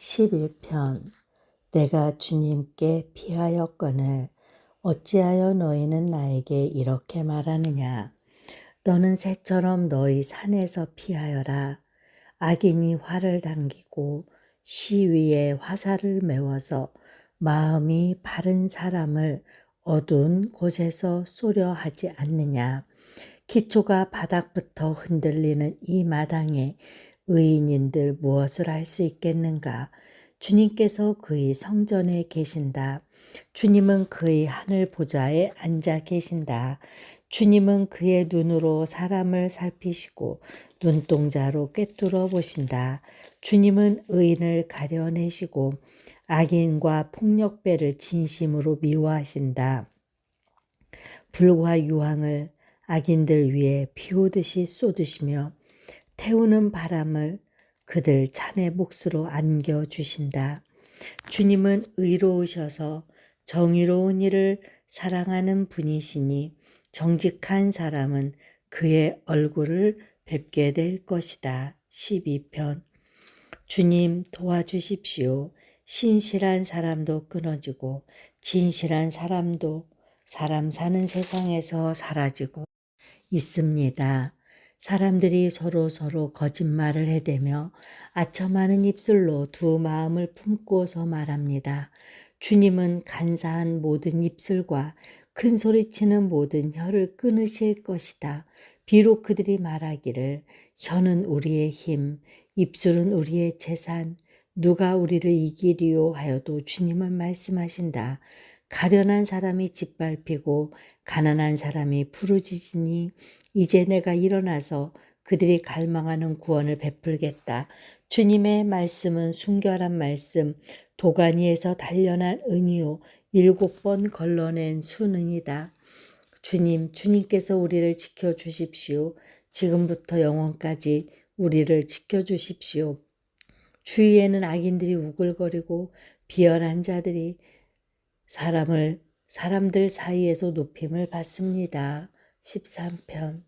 11편 내가 주님께 피하였거늘 어찌하여 너희는 나에게 이렇게 말하느냐? 너는 새처럼 너희 산에서 피하여라. 악인이 활을 당기고 시위에 화살을 메워서 마음이 바른 사람을 어두운 곳에서 쏘려 하지 않느냐? 기초가 바닥부터 흔들리는 이 마당에 의인인들 무엇을 할 수 있겠는가? 주님께서 그의 성전에 계신다. 주님은 그의 하늘 보좌에 앉아 계신다. 주님은 그의 눈으로 사람을 살피시고 눈동자로 꿰뚫어 보신다. 주님은 의인을 가려내시고 악인과 폭력배를 진심으로 미워하신다. 불과 유황을 악인들 위에 피우듯이 쏟으시며 태우는 바람을 그들 찬의 몫으로 안겨 주신다. 주님은 의로우셔서 정의로운 일을 사랑하는 분이시니 정직한 사람은 그의 얼굴을 뵙게 될 것이다. 12편 주님 도와주십시오. 신실한 사람도 끊어지고 진실한 사람도 사람 사는 세상에서 사라지고 있습니다. 사람들이 서로 서로 거짓말을 해대며 아첨하는 입술로 두 마음을 품고서 말합니다. 주님은 간사한 모든 입술과 큰 소리치는 모든 혀를 끊으실 것이다. 비록 그들이 말하기를 혀는 우리의 힘, 입술은 우리의 재산, 누가 우리를 이기리요 하여도 주님은 말씀하신다. 가련한 사람이 짓밟히고 가난한 사람이 부르짖으니 이제 내가 일어나서 그들이 갈망하는 구원을 베풀겠다. 주님의 말씀은 순결한 말씀, 도가니에서 단련한 은이요 일곱 번 걸러낸 수능이다. 주님, 주님께서 우리를 지켜 주십시오. 지금부터 영원까지 우리를 지켜 주십시오. 주위에는 악인들이 우글거리고 비열한 자들이 사람을 사람들 사이에서 높임을 받습니다. 13편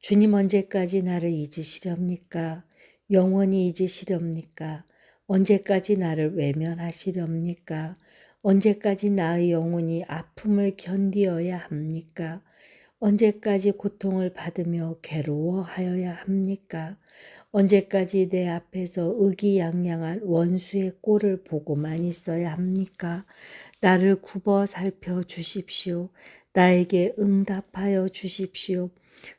주님 언제까지 나를 잊으시렵니까? 영원히 잊으시렵니까? 언제까지 나를 외면하시렵니까? 언제까지 나의 영혼이 아픔을 견디어야 합니까? 언제까지 고통을 받으며 괴로워하여야 합니까? 언제까지 내 앞에서 의기양양한 원수의 꼴을 보고만 있어야 합니까? 나를 굽어 살펴 주십시오. 나에게 응답하여 주십시오.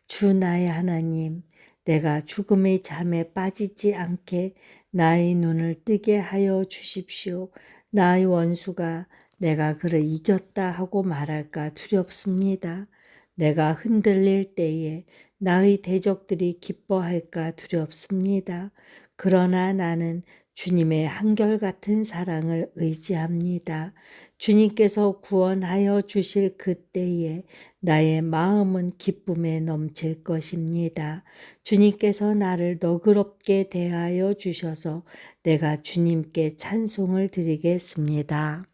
주 나의 하나님, 내가 죽음의 잠에 빠지지 않게 나의 눈을 뜨게 하여 주십시오. 나의 원수가 내가 그를 이겼다 하고 말할까 두렵습니다. 내가 흔들릴 때에 나의 대적들이 기뻐할까 두렵습니다. 그러나 나는 주님의 한결같은 사랑을 의지합니다. 주님께서 구원하여 주실 그때에 나의 마음은 기쁨에 넘칠 것입니다. 주님께서 나를 너그럽게 대하여 주셔서 내가 주님께 찬송을 드리겠습니다.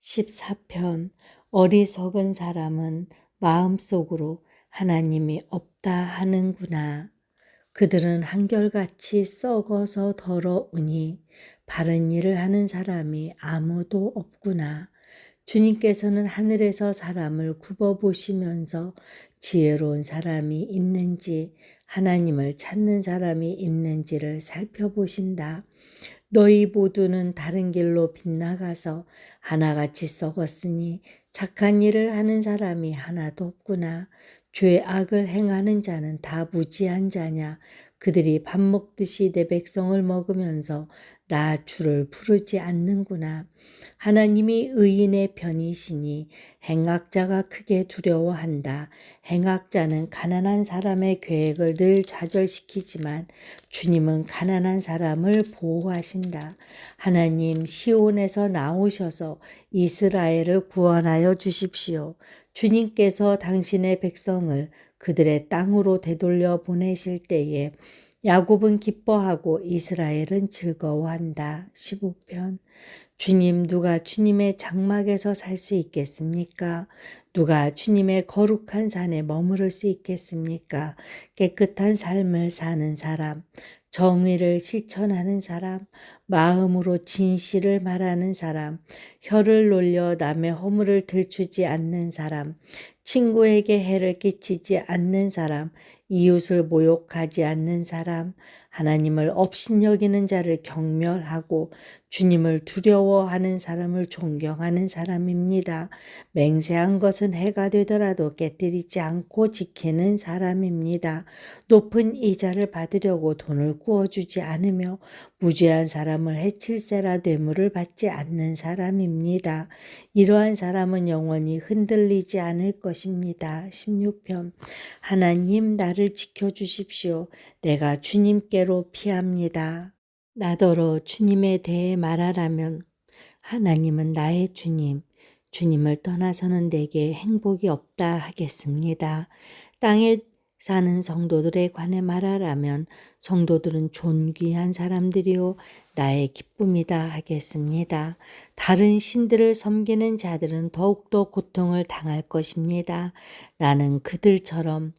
14편 어리석은 사람은 마음속으로 하나님이 없다 하는구나. 그들은 한결같이 썩어서 더러우니 바른 일을 하는 사람이 아무도 없구나. 주님께서는 하늘에서 사람을 굽어보시면서 지혜로운 사람이 있는지 하나님을 찾는 사람이 있는지를 살펴보신다. 너희 모두는 다른 길로 빗나가서 하나같이 썩었으니 착한 일을 하는 사람이 하나도 없구나. 죄악을 행하는 자는 다 무지한 자냐. 그들이 밥 먹듯이 내 백성을 먹으면서 나 주를 부르지 않는구나. 하나님이 의인의 편이시니 행악자가 크게 두려워한다. 행악자는 가난한 사람의 계획을 늘 좌절시키지만 주님은 가난한 사람을 보호하신다. 하나님 시온에서 나오셔서 이스라엘을 구원하여 주십시오. 주님께서 당신의 백성을 그들의 땅으로 되돌려 보내실 때에 야곱은 기뻐하고 이스라엘은 즐거워한다. 15편 주님 누가 주님의 장막에서 살 수 있겠습니까? 누가 주님의 거룩한 산에 머무를 수 있겠습니까? 깨끗한 삶을 사는 사람, 정의를 실천하는 사람, 마음으로 진실을 말하는 사람, 혀를 놀려 남의 허물을 들추지 않는 사람, 친구에게 해를 끼치지 않는 사람, 이웃을 모욕하지 않는 사람, 하나님을 업신여기는 자를 경멸하고 주님을 두려워하는 사람을 존경하는 사람입니다. 맹세한 것은 해가 되더라도 깨뜨리지 않고 지키는 사람입니다. 높은 이자를 받으려고 돈을 구워주지 않으며 무죄한 사람을 해칠세라 뇌물을 받지 않는 사람입니다. 이러한 사람은 영원히 흔들리지 않을 것입니다. 16편 하나님 나를 지켜주십시오. 내가 주님께로 피합니다. 나더러 주님에 대해 말하라면 하나님은 나의 주님, 주님을 떠나서는 내게 행복이 없다 하겠습니다. 땅에 사는 성도들에 관해 말하라면 성도들은 존귀한 사람들이요 나의 기쁨이다 하겠습니다. 다른 신들을 섬기는 자들은 더욱더 고통을 당할 것입니다. 나는 그들처럼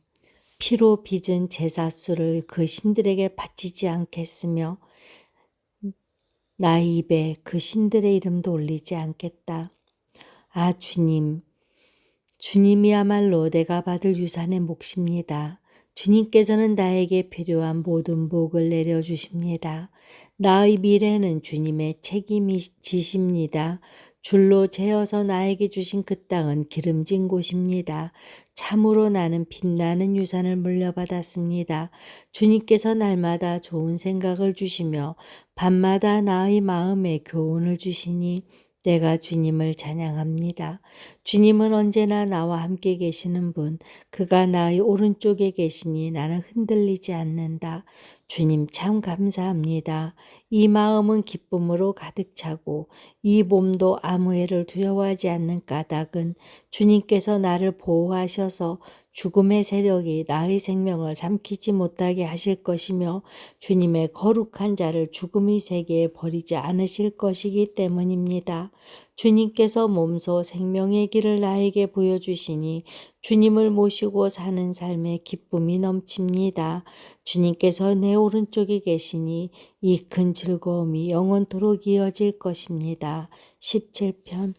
피로 빚은 제사수를 그 신들에게 바치지 않겠으며 나의 입에 그 신들의 이름도 올리지 않겠다. 아, 주님. 주님이야말로 내가 받을 유산의 몫입니다. 주님께서는 나에게 필요한 모든 복을 내려주십니다. 나의 미래는 주님의 책임이지십니다. 줄로 재어서 나에게 주신 그 땅은 기름진 곳입니다. 참으로 나는 빛나는 유산을 물려받았습니다. 주님께서 날마다 좋은 생각을 주시며 밤마다 나의 마음에 교훈을 주시니 내가 주님을 찬양합니다. 주님은 언제나 나와 함께 계시는 분, 그가 나의 오른쪽에 계시니 나는 흔들리지 않는다. 주님 참 감사합니다. 이 마음은 기쁨으로 가득 차고 이 몸도 아무 해를 두려워하지 않는 까닭은 주님께서 나를 보호하셔서 죽음의 세력이 나의 생명을 삼키지 못하게 하실 것이며 주님의 거룩한 자를 죽음의 세계에 버리지 않으실 것이기 때문입니다. 주님께서 몸소 생명의 길을 나에게 보여주시니 주님을 모시고 사는 삶에 기쁨이 넘칩니다. 주님께서 내 오른쪽에 계시니 이 큰 즐거움이 영원토록 이어질 것입니다. 17편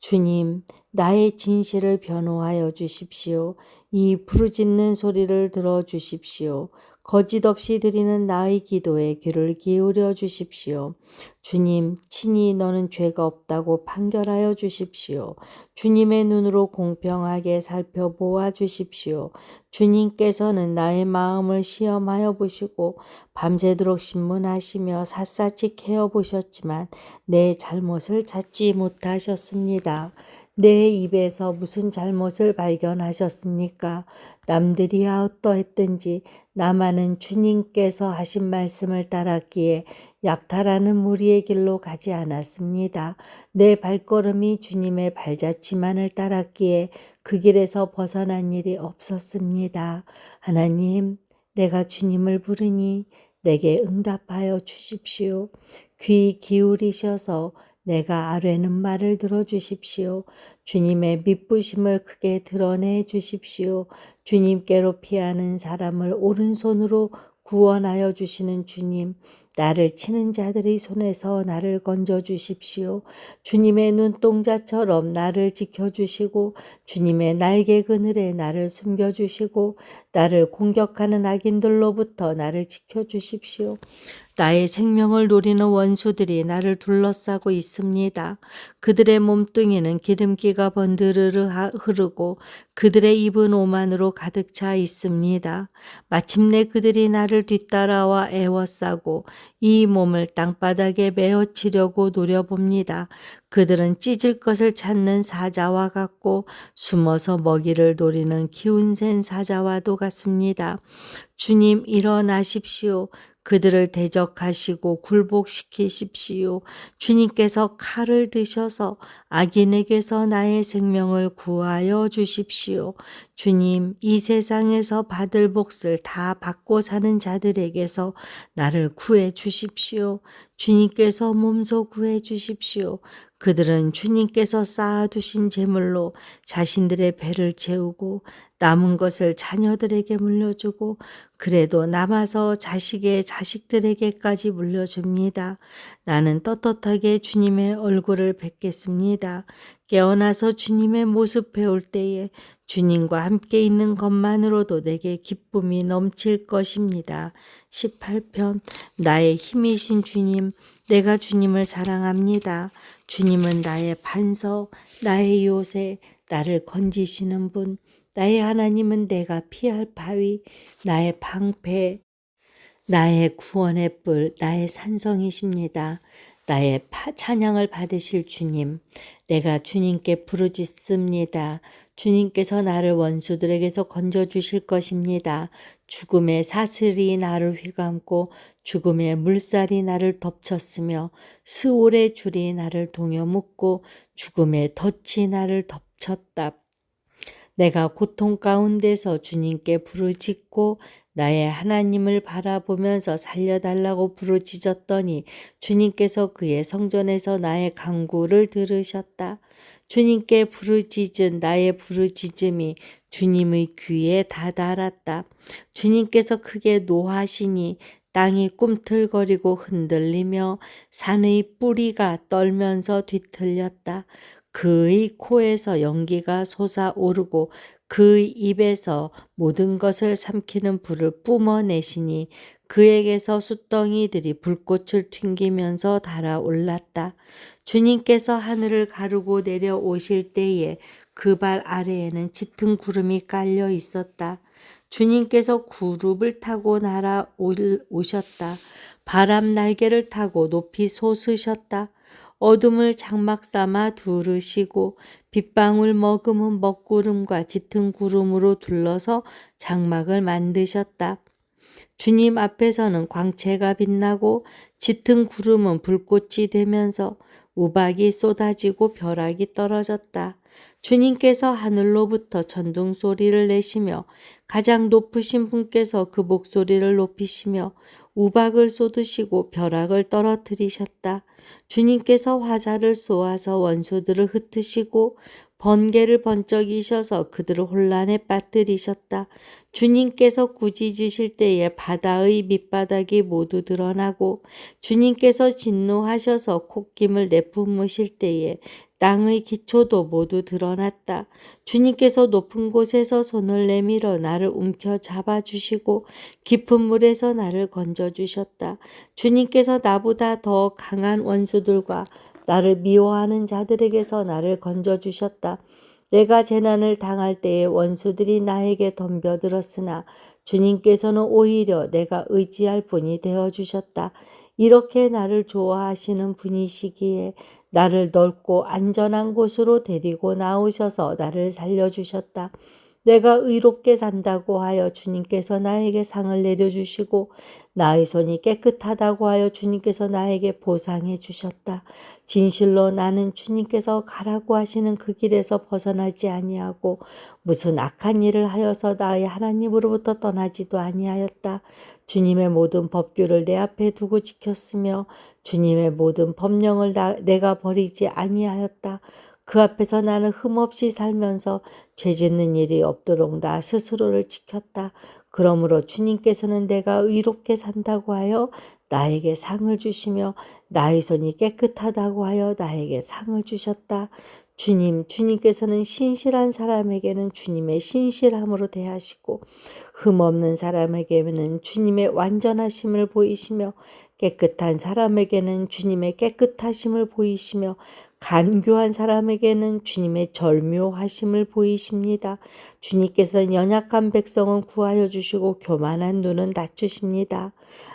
주님 나의 진실을 변호하여 주십시오. 이 부르짖는 소리를 들어 주십시오. 거짓 없이 드리는 나의 기도에 귀를 기울여 주십시오. 주님, 친히 너는 죄가 없다고 판결하여 주십시오. 주님의 눈으로 공평하게 살펴보아 주십시오. 주님께서는 나의 마음을 시험하여 보시고 밤새도록 신문하시며 샅샅이 캐어 보셨지만 내 잘못을 찾지 못하셨습니다. 내 입에서 무슨 잘못을 발견하셨습니까? 남들이야 어떠했든지 나만은 주님께서 하신 말씀을 따랐기에 약탈하는 무리의 길로 가지 않았습니다. 내 발걸음이 주님의 발자취만을 따랐기에 그 길에서 벗어난 일이 없었습니다. 하나님, 내가 주님을 부르니 내게 응답하여 주십시오. 귀 기울이셔서 내가 아뢰는 말을 들어주십시오. 주님의 믿부심을 크게 드러내 주십시오. 주님께로 피하는 사람을 오른손으로 구원하여 주시는 주님, 나를 치는 자들의 손에서 나를 건져 주십시오. 주님의 눈동자처럼 나를 지켜 주시고 주님의 날개 그늘에 나를 숨겨 주시고 나를 공격하는 악인들로부터 나를 지켜 주십시오. 나의 생명을 노리는 원수들이 나를 둘러싸고 있습니다. 그들의 몸뚱이는 기름기가 번드르르 흐르고 그들의 입은 오만으로 가득 차 있습니다. 마침내 그들이 나를 뒤따라와 애워싸고 이 몸을 땅바닥에 메어 치려고 노려봅니다. 그들은 찢을 것을 찾는 사자와 같고 숨어서 먹이를 노리는 기운센 사자와도 같습니다. 주님 일어나십시오. 그들을 대적하시고 굴복시키십시오. 주님께서 칼을 드셔서 악인에게서 나의 생명을 구하여 주십시오. 주님, 이 세상에서 받을 몫을 다 받고 사는 자들에게서 나를 구해 주십시오. 주님께서 몸소 구해 주십시오. 그들은 주님께서 쌓아두신 재물로 자신들의 배를 채우고 남은 것을 자녀들에게 물려주고 그래도 남아서 자식의 자식들에게까지 물려줍니다. 나는 떳떳하게 주님의 얼굴을 뵙겠습니다. 깨어나서 주님의 모습 배울 때에 주님과 함께 있는 것만으로도 내게 기쁨이 넘칠 것입니다. 18편 나의 힘이신 주님, 내가 주님을 사랑합니다. 주님은 나의 반석, 나의 요새, 나를 건지시는 분, 나의 하나님은 내가 피할 바위, 나의 방패, 나의 구원의 뿔, 나의 산성이십니다. 나의 파, 찬양을 받으실 주님, 내가 주님께 부르짖습니다. 주님께서 나를 원수들에게서 건져 주실 것입니다. 죽음의 사슬이 나를 휘감고 죽음의 물살이 나를 덮쳤으며 스올의 줄이 나를 동여 묶고 죽음의 덫이 나를 덮쳤다. 내가 고통 가운데서 주님께 부르짖고 나의 하나님을 바라보면서 살려달라고 부르짖었더니 주님께서 그의 성전에서 나의 강구를 들으셨다. 주님께 부르짖은 나의 부르짖음이 주님의 귀에 다다랐다. 주님께서 크게 노하시니 땅이 꿈틀거리고 흔들리며 산의 뿌리가 떨면서 뒤틀렸다. 그의 코에서 연기가 솟아오르고 그 입에서 모든 것을 삼키는 불을 뿜어내시니 그에게서 숫덩이들이 불꽃을 튕기면서 달아올랐다. 주님께서 하늘을 가르고 내려오실 때에 그 발 아래에는 짙은 구름이 깔려 있었다. 주님께서 구름을 타고 날아오셨다. 바람 날개를 타고 높이 솟으셨다. 어둠을 장막 삼아 두르시고 빗방울 머금은 먹구름과 짙은 구름으로 둘러서 장막을 만드셨다. 주님 앞에서는 광채가 빛나고 짙은 구름은 불꽃이 되면서 우박이 쏟아지고 벼락이 떨어졌다. 주님께서 하늘로부터 천둥 소리를 내시며 가장 높으신 분께서 그 목소리를 높이시며 우박을 쏟으시고 벼락을 떨어뜨리셨다. 주님께서 화살을 쏘아서 원수들을 흩으시고 번개를 번쩍이셔서 그들을 혼란에 빠뜨리셨다. 주님께서 꾸짖으실 때에 바다의 밑바닥이 모두 드러나고 주님께서 진노하셔서 콧김을 내뿜으실 때에 땅의 기초도 모두 드러났다. 주님께서 높은 곳에서 손을 내밀어 나를 움켜 잡아 주시고 깊은 물에서 나를 건져 주셨다. 주님께서 나보다 더 강한 원수들과 나를 미워하는 자들에게서 나를 건져주셨다. 내가 재난을 당할 때에 원수들이 나에게 덤벼들었으나 주님께서는 오히려 내가 의지할 분이 되어 주셨다. 이렇게 나를 좋아하시는 분이시기에 나를 넓고 안전한 곳으로 데리고 나오셔서 나를 살려주셨다. 내가 의롭게 산다고 하여 주님께서 나에게 상을 내려주시고 나의 손이 깨끗하다고 하여 주님께서 나에게 보상해 주셨다. 진실로 나는 주님께서 가라고 하시는 그 길에서 벗어나지 아니하고 무슨 악한 일을 하여서 나의 하나님으로부터 떠나지도 아니하였다. 주님의 모든 법규를 내 앞에 두고 지켰으며 주님의 모든 법령을 나, 내가 버리지 아니하였다. 그 앞에서 나는 흠없이 살면서 죄 짓는 일이 없도록 나 스스로를 지켰다. 그러므로 주님께서는 내가 의롭게 산다고 하여 나에게 상을 주시며 나의 손이 깨끗하다고 하여 나에게 상을 주셨다. 주님, 주님께서는 신실한 사람에게는 주님의 신실함으로 대하시고 흠없는 사람에게는 주님의 완전하심을 보이시며 깨끗한 사람에게는 주님의 깨끗하심을 보이시며 간교한 사람에게는 주님의 절묘하심을 보이십니다. 주님께서는 연약한 백성은 구하여 주시고 교만한 눈은 낮추십니다.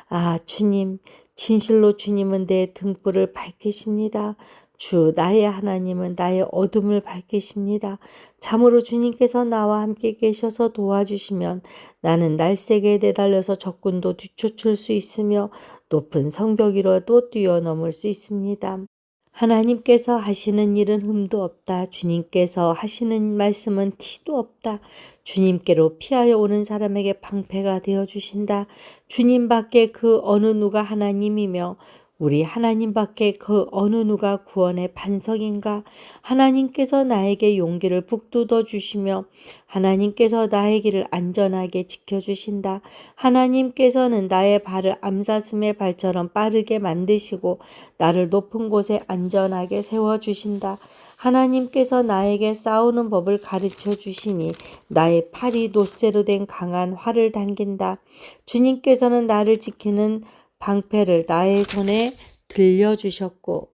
아, 주님, 진실로 주님은 내 등불을 밝히십니다. 주 나의 하나님은 나의 어둠을 밝히십니다. 참으로 주님께서 나와 함께 계셔서 도와주시면 나는 날쌔게 내달려서 적군도 뒤쫓을 수 있으며 높은 성벽 위로도 뛰어넘을 수 있습니다. 하나님께서 하시는 일은 흠도 없다. 주님께서 하시는 말씀은 티도 없다. 주님께로 피하여 오는 사람에게 방패가 되어 주신다. 주님 밖에 그 어느 누가 하나님이며 우리 하나님밖에 그 어느 누가 구원의 반석인가? 하나님께서 나에게 용기를 북돋워 주시며 하나님께서 나의 길을 안전하게 지켜 주신다. 하나님께서는 나의 발을 암사슴의 발처럼 빠르게 만드시고 나를 높은 곳에 안전하게 세워 주신다. 하나님께서 나에게 싸우는 법을 가르쳐 주시니 나의 팔이 노쇠로 된 강한 활을 당긴다. 주님께서는 나를 지키는 방패를 나의 손에 들려주셨고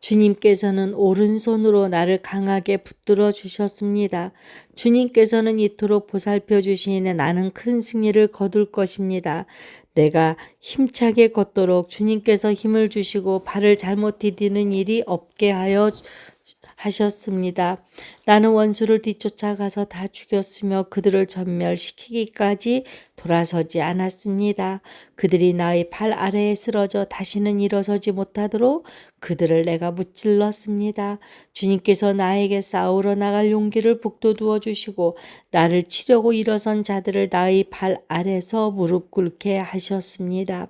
주님께서는 오른손으로 나를 강하게 붙들어 주셨습니다. 주님께서는 이토록 보살펴 주시니 나는 큰 승리를 거둘 것입니다. 내가 힘차게 걷도록 주님께서 힘을 주시고 발을 잘못 디디는 일이 없게 하여 하셨습니다. 나는 원수를 뒤쫓아가서 다 죽였으며 그들을 전멸시키기까지 돌아서지 않았습니다. 그들이 나의 팔 아래에 쓰러져 다시는 일어서지 못하도록 그들을 내가 무찔렀습니다. 주님께서 나에게 싸우러 나갈 용기를 북돋워 주시고 나를 치려고 일어선 자들을 나의 발 아래서 무릎 꿇게 하셨습니다.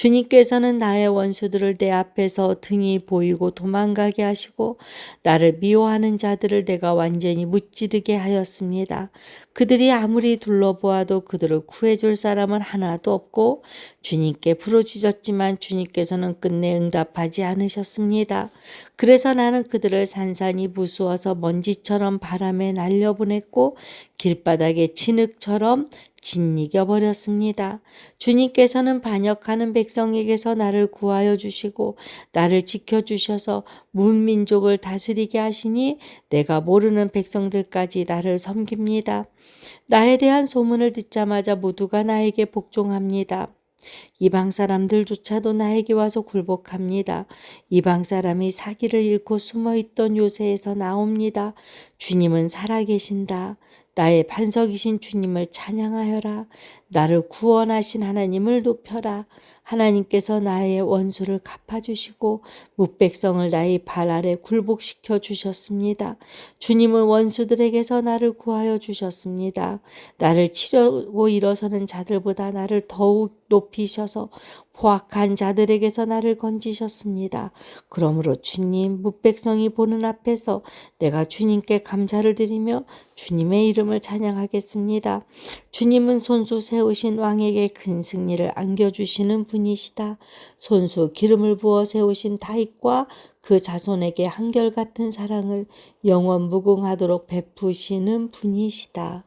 주님께서는 나의 원수들을 내 앞에서 등이 보이고 도망가게 하시고 나를 미워하는 자들을 내가 완전히 무찌르게 하였습니다. 그들이 아무리 둘러보아도 그들을 구해줄 사람은 하나도 없고 주님께 부르짖었지만 주님께서는 끝내 응답하지 않으셨습니다. 그래서 나는 그들을 산산이 부수어서 먼지처럼 바람에 날려보냈고 길바닥에 진흙처럼 짓이겨 버렸습니다. 주님께서는 반역하는 백성 에게서 나를 구하여 주시고 나를 지켜 주셔서 문민족을 다스리게 하시니 내가 모르는 백성들까지 나를 섬깁니다. 나에 대한 소문을 듣자마자 모두가 나에게 복종합니다. 이방 사람들조차도 나에게 와서 굴복합니다. 이방 사람이 사기를 잃고 숨어 있던 요새에서 나옵니다. 주님은 살아계신다. 나의 반석이신 주님을 찬양하여라. 나를 구원하신 하나님을 높여라. 하나님께서 나의 원수를 갚아주시고 묵백성을 나의 발 아래 굴복시켜 주셨습니다. 주님은 원수들에게서 나를 구하여 주셨습니다. 나를 치려고 일어서는 자들보다 나를 더욱 높이셔서 포악한 자들에게서 나를 건지셨습니다. 그러므로 주님 묵백성이 보는 앞에서 내가 주님께 감사를 드리며 주님의 이름을 찬양하겠습니다. 주님은 손수 세우신 왕에게 큰 승리를 안겨주시는 분이시다. 손수 기름을 부어 세우신 다윗과 그 자손에게 한결같은 사랑을 영원 무궁하도록 베푸시는 분이시다.